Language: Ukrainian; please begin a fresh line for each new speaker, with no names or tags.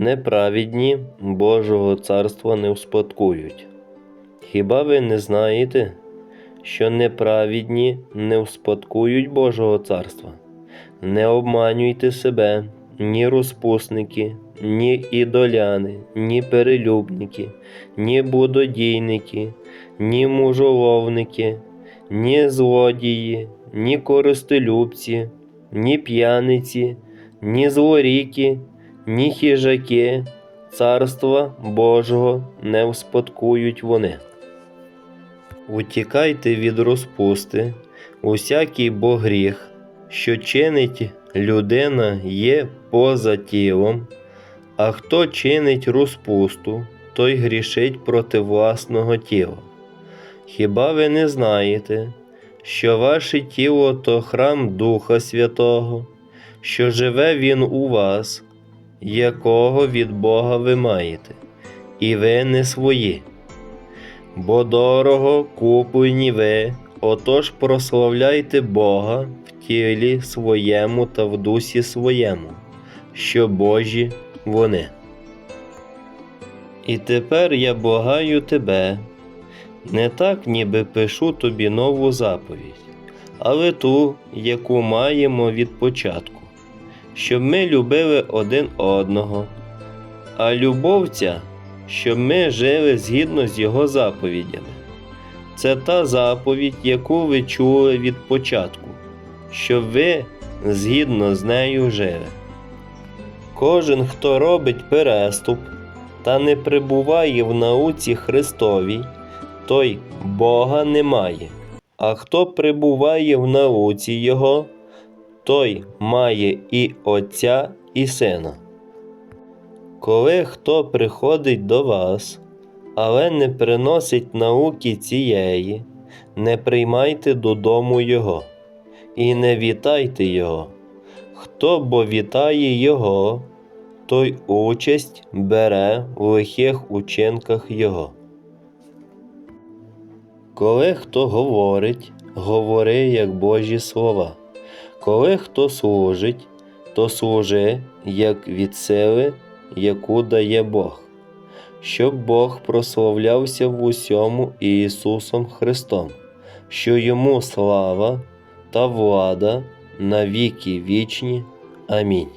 неправедні Божого царства не успадкують. Хіба ви не знаєте, що неправедні не успадкують Божого царства? Не обманюйте себе, ні розпусники, ні ідоляни, ні перелюбники, ні будодійники, ні мужоловники, ні злодії, ні користолюбці, ні п'яниці, ні злоріки, ні хижаки, царства Божого не успадкують вони. Утікайте від розпусти, усякий бо гріх, що чинить людина є поза тілом, а хто чинить розпусту, той грішить проти власного тіла. Хіба ви не знаєте, що ваше тіло то храм Духа Святого, що живе Він у вас, якого від Бога ви маєте, і ви не свої? Бо дорого куплені ви, отож прославляйте Бога в тілі своєму та в дусі своєму, що Божі вони. І тепер я благаю тебе, не так, ніби пишу тобі нову заповідь, але ту, яку маємо від початку, щоб ми любили один одного, а любов ця, щоб ми жили згідно з його заповідями. Це та заповідь, яку ви чули від початку, щоб ви згідно з нею жили. Кожен, хто робить переступ та не прибуває в науці Христовій, той Бога не має. А хто прибуває в науці Його, той має і Отця, і Сина. Коли хто приходить до вас, але не приносить науки цієї, не приймайте додому Його, і не вітайте Його. Хто бо вітає Його, той участь бере в лихих учинках Його. Коли хто говорить, говори як Божі слова. Коли хто служить, то служи як від сили, яку дає Бог, щоб Бог прославлявся в усьому Ісусом Христом, що йому слава та влада на віки вічні. Амінь.